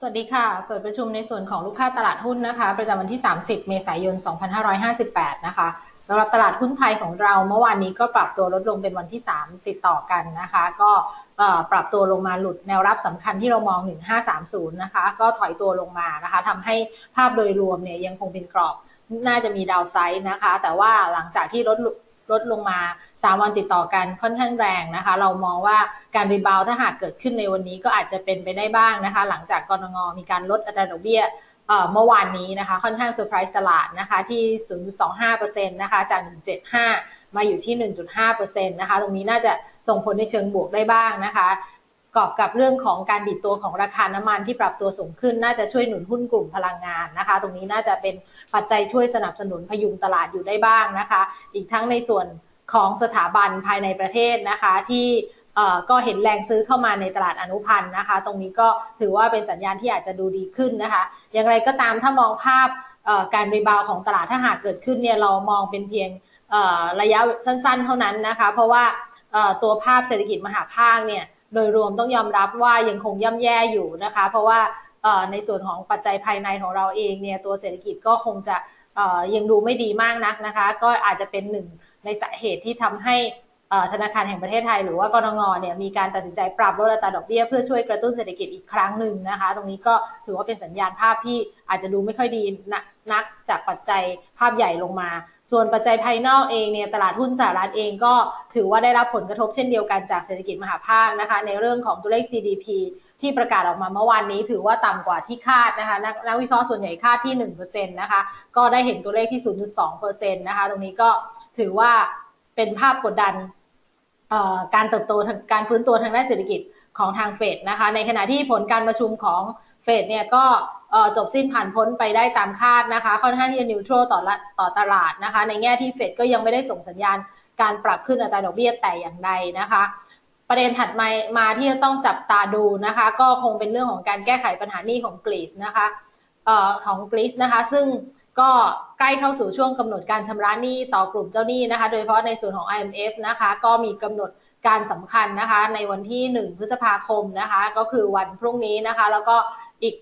สวัสดีค่ะ เปิดประชุมในส่วนของลูกค้าตลาดหุ้นนะคะ ประจำวันที่ 30 เมษายน 2558 นะคะสำหรับตลาดหุ้นไทยของเราเมื่อวานนี้ก็ปรับตัวลดลงเป็นวันที่ 3 ติดต่อกันนะคะ ก็ปรับตัวลงมาหลุดแนวรับสำคัญที่เรามอง 1530 นะคะ ก็ถอยตัวลงมานะคะทำให้ภาพโดยรวมเนี่ยยังคงเป็นกรอบ น่าจะมีดาวไซด์นะคะ แต่ว่าหลังจากที่ลดลดลงมา 3 วันติดต่อกันค่อนข้างแรงนะคะ เรามองว่าการรีบาวถ้าหากเกิดขึ้นในวันนี้ก็อาจจะเป็นไปได้บ้างนะคะ หลังจากกรงงมีการลดอัตราดอกเบี้ยเมื่อวานนี้นะคะ ค่อนข้างเซอร์ไพรส์ตลาดนะคะที่ 0.25%นะคะจาก 1.75 มาอยู่ที่ 1.5%นะคะ ตรงนี้น่าจะส่งผลในเชิงบวกได้บ้างนะคะกอบกับเรื่องของการดิดตัวของราคาน้ำมันที่ปรับตัวสูงขึ้น น่าจะช่วยหนุนหุ้นกลุ่มพลังงานนะคะ ตรงนี้น่าจะเป็นปัจจัยช่วยสนับสนุนพยุงตลาดอยู่ได้บ้างนะคะ อีกทั้งในส่วน ของสถาบันภายในประเทศนะคะที่ก็เห็นแรงซื้อเข้ามาในตลาดอนุพันธ์นะคะ ตรงนี้ก็ถือว่าเป็นสัญญาณที่อาจจะดูดีขึ้นนะคะ อย่างไรก็ตามถ้ามองภาพการรีบาวของตลาดถ้าหากเกิดขึ้นเนี่ยเรามองเป็นเพียงระยะสั้น ๆ เท่านั้นนะคะ เพราะว่าตัวภาพเศรษฐกิจมหาภาคเนี่ยโดยรวมต้องยอมรับว่ายังคงย่ำแย่อยู่นะคะ เพราะว่าในส่วนของปัจจัยภายในของเราเองเนี่ยตัวเศรษฐกิจก็คงจะยังดูไม่ดีมากนักนะคะ ก็อาจจะเป็นหนึ่ง ในสาเหตุที่ทำให้ธนาคารแห่งประเทศไทย หรือว่ากรงงเนี่ยมีการตัดสินใจปรับลดอัตราดอกเบี้ยเพื่อช่วยกระตุ้นเศรษฐกิจอีกครั้งหนึ่งนะคะ ตรงนี้ก็ถือว่าเป็นสัญญาณภาพที่อาจจะดูไม่ค่อยดีนักจากปัจจัยภาพใหญ่ลงมา ส่วนปัจจัยภายนอกเองเนี่ยตลาดหุ้นสหรัฐเองก็ถือว่าได้รับผลกระทบเช่นเดียวกันจากเศรษฐกิจมหาภาคนะคะ ในเรื่องของตัวเลข GDP ที่ประกาศออกมาเมื่อวานนี้ถือว่าต่ำกว่าที่คาดนะคะนนักวิเคราะห์ส่วนใหญ่คาดที่1%นะคะก็ได้เห็นตัวเลขที่ 0.2%นะคะตรงนี้ก็ ถือว่าเป็นภาพกดดันการเติบโตการฟื้นตัวทางด้านเศรษฐกิจของทางเฟดนะคะ ในขณะที่ผลการประชุมของเฟดเนี่ยก็จบสิ้นผ่านพ้นไปได้ตามคาดนะคะ ค่อนข้างที่จะนิวทรัลต่อต่อตลาดนะคะ ในแง่ที่เฟดก็ยังไม่ได้ส่งสัญญาณการปรับขึ้นอัตราดอกเบี้ยแต่อย่างใดนะคะ ประเด็นถัดมามาที่จะต้องจับตาดูนะคะ ก็คงเป็นเรื่องของการแก้ไขปัญหานี้ของกรีซนะคะของกรีซนะคะ ซึ่ง ก็ใกล้เข้าสู่ช่วงกำหนดการชำระหนี้ต่อกลุ่มเจ้าหนี้นะคะ โดยเฉพาะในส่วนของ IMF นะคะ ก็มีกำหนดการสำคัญนะคะ ในวันที่ 1 พฤษภาคมนะคะ ก็คือวันพรุ่งนี้นะคะ แล้วก็อีก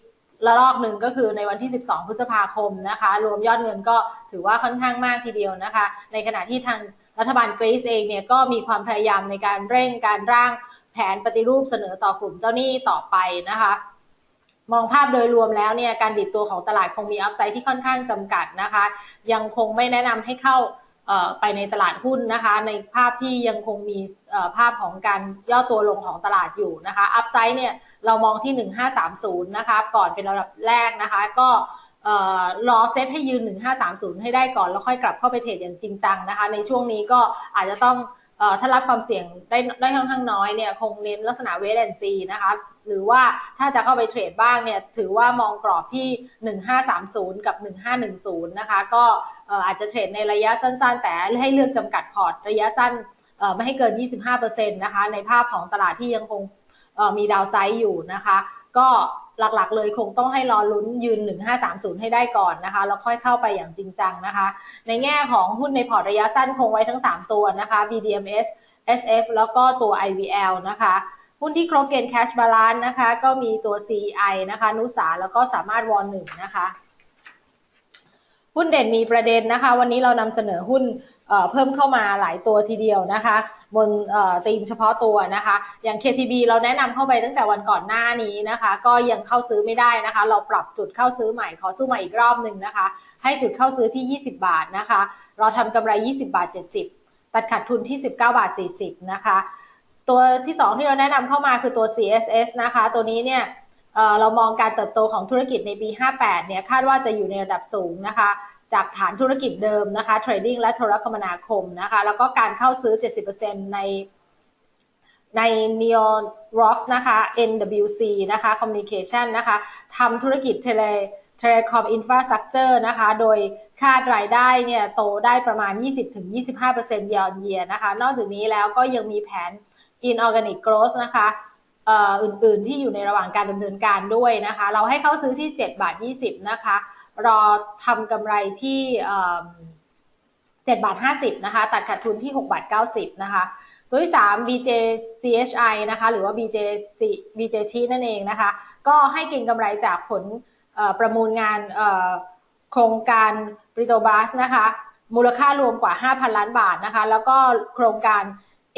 ระลอกหนึ่งก็คือในวันที่ 12 พฤษภาคมนะคะ รวมยอดเงินก็ถือว่าค่อนข้างมากทีเดียวนะคะ ในขณะที่ทางรัฐบาลกรีซเองเนี่ยก็มีความพยายามในการเร่งการร่างแผนปฏิรูปเสนอต่อกลุ่มเจ้าหนี้ต่อไปนะคะ มองภาพโดยรวมแล้วเนี่ยการดิดตัวของตลาดคงมีอัพไซด์ที่ค่อนข้างจำกัดนะคะ ยังคงไม่แนะนำให้เข้าไปในตลาดหุ้นนะคะ ในภาพที่ยังคงมีภาพของการย่อตัวลงของตลาดอยู่นะคะอัพไซด์เนี่ยเรามองที่ 1530 นะคะ ก่อนเป็นระดับแรกนะคะ ก็รอเซตให้ยืน 1530 ให้ได้ก่อน แล้วค่อยกลับเข้าไปเทรดอย่างจริงจังนะคะ ในช่วงนี้ก็อาจจะต้องถ้ารับความเสี่ยงได้ได้ค่อนข้างน้อยเนี่ย คงเน้นลักษณะเวทแอนซีนะคะ หรือว่าถ้าจะเข้าไปเทรดบ้างเนี่ยถือว่ามองกรอบที่ 1530 กับ 1510 นะคะ ก็อาจจะเทรดในระยะสั้น ๆ แต่ให้เลือกจำกัดพอร์ตระยะสั้นไม่ให้เกิน 25%นะคะ ในภาพของตลาดที่ยังคงมีดาวไซด์อยู่นะคะ ก็หลักๆ เลยคงต้องให้รอลุ้นยืน 1530 ให้ได้ก่อนนะคะ แล้วค่อยเข้าไปอย่างจริงจังนะคะ ในแง่ของหุ้นในพอร์ตระยะสั้นคงไว้ทั้ง 3 ตัวนะคะ BDMs SF แล้วก็ตัว IVL นะคะ หุ้นที่ครบเกณฑ์ cash balance นะคะ ก็มีตัว CI นะคะ นุสาแล้วก็สามารถวอนหนึ่งนะคะหุ้นเด่นมีประเด็นนะคะ วันนี้เรานำเสนอหุ้นเพิ่มเข้ามาหลายตัวทีเดียวนะคะ บนธีมเฉพาะตัวนะคะ อย่าง KTB เราแนะนำเข้าไปตั้งแต่วันก่อนหน้านี้นะคะ ก็ยังเข้าซื้อไม่ได้นะคะ เราปรับจุดเข้าซื้อใหม่ขอซื้ใหม่อีกรอบหนึ่งนะคะ ให้จุดเข้าซื้อที่ 20 บาทนะคะ เราทำกำไร 20 บาท 70 ตัดขาดทุนที่ 19 บาท 40 นะคะ ตัวที่2ที่เราแนะนำเข้ามาคือตัว CSS นะคะ ตัวนี้เนี่ยเรามองการเติบโตของธุรกิจในปี 58 เนี่ยคาดว่าจะอยู่ในระดับสูงนะคะ จากฐานธุรกิจเดิมนะคะเทรดดิ้งและโทรคมนาคมนะคะ แล้วก็การเข้าซื้อ 70%ในใน Neon Rocks นะคะ NWC นะคะ Communication นะคะทำธุรกิจเทเลเทเลคอมอินฟราสตรักเจอร์นะคะ โดยคาดรายได้เนี่ยโตได้ประมาณ 20-25% year on year นะคะ นอกจากนี้แล้วก็ยังมีแผน inorganic growth นะคะอื่นๆที่อยู่ในระหว่างการดำเนินการด้วยนะคะ เราให้เขาซื้อที่ 7 บาท 20 นะคะ รอทำกำไรที่7บาท 50 นะคะ ตัดขาดทุนที่ 6 บาท 90 นะคะ ตัวที่ 3 BJCHI นะคะ หรือว่า BJC BJC นั่นเองนะคะ ก็ให้กินกำไรจากผลประมูลงานโครงการบริโตบัสนะคะ มูลค่ารวมกว่า 5,000 ล้านบาทนะคะ แล้วก็โครงการ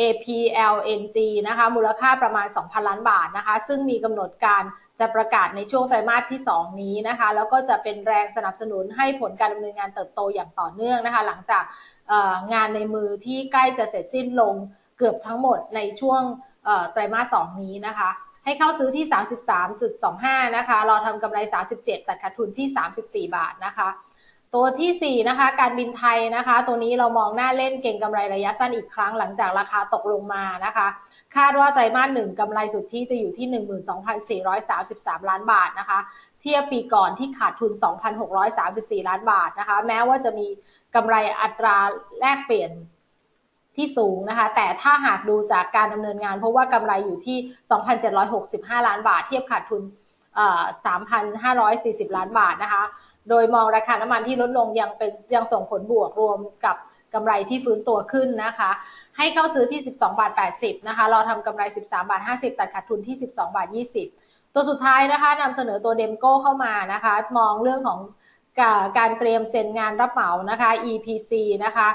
APLNG นะคะ มูลค่าประมาณ 2,000 ล้านบาทนะคะ ซึ่งมีกำหนดการจะประกาศในช่วงไตรมาสที่ 2 นี้นะคะ แล้วก็จะเป็นแรงสนับสนุนให้ผลการดำเนินงานเติบโตอย่างต่อเนื่องนะคะ หลังจากงานในมือที่ใกล้จะเสร็จสิ้นลงเกือบทั้งหมดในช่วงไตรมาส 2 นี้นะคะ ให้เข้าซื้อที่ 33.25 นะคะรอทำกำไร 37 ตัดขาดทุนที่ 34 บาทนะคะ ตัวที่ 4 นะคะ การบินไทยนะคะ ตัวนี้เรามองหน้าเล่นเก่งกำไรระยะสั้นอีกครั้งหลังจากราคาตกลงมานะคะ คาดว่าไตรมาสหนึ่งกำไรสุทธิจะอยู่ที่ 12,433 ล้านบาทนะคะ เทียบปีก่อนที่ขาดทุน 2,634 ล้านบาทนะคะ แม้ว่าจะมีกำไรอัตราแลกเปลี่ยนที่สูงนะคะ แต่ถ้าหากดูจากการดำเนินงาน เพราะว่ากำไรอยู่ที่ 2,765 ล้านบาท เทียบขาดทุน 3,540 ล้านบาทนะคะ โดยมองราคาน้ำมันที่ลดลงยังเป็นยังส่งผลบวกรวมกับกำไรที่ฟื้นตัวขึ้นนะคะ ให้เข้าซื้อที่ 12 บาท 80 นะคะเราทำกำไร 13 บาท 50 ตัดขาดทุนที่ 12 บาท 20 ตัวสุดท้ายนะคะนำเสนอตัวเดมโก้เข้ามานะคะ มองเรื่องของการเตรียมเซ็นงานรับเหมานะคะ EPC นะคะ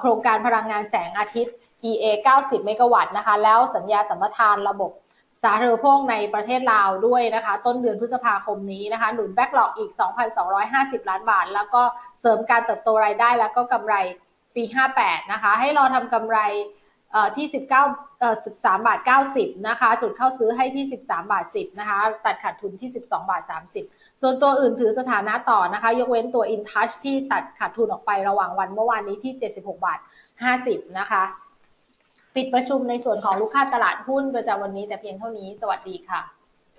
โครงการพลังงานแสงอาทิตย์ EA 90 เมกะวัตต์นะคะ แล้วสัญญาสัมปทานระบบาธารณูปโภคในประเทศลาวด้วยนะคะ ต้นเดือนพฤษภาคมนี้นะคะ หนุนแบ็กหลอกอีก 2,250 ล้านบาท แล้วก็เสริมการเติบโตรายได้แล้วก็กำไรปี 58 นะคะ ให้รอทำกำไรที่ 19เอ่อ13 บาท 90 นะคะ จุดเข้าซื้อให้ที่ 13 บาท 10 นะคะ ตัดขาดทุนที่ 12 บาท 30 ส่วนตัวอื่นถือสถานะต่อนะคะ ยกเว้นตัว InTouch ที่ตัดขาดทุนออกไประหว่างวันเมื่อวานนี้ที่ 76 บาท 50 นะคะ ปิดประชุมในส่วนของลูกค้าตลาดหุ้นประจำวันนี้แต่เพียงเท่านี้ สวัสดีค่ะ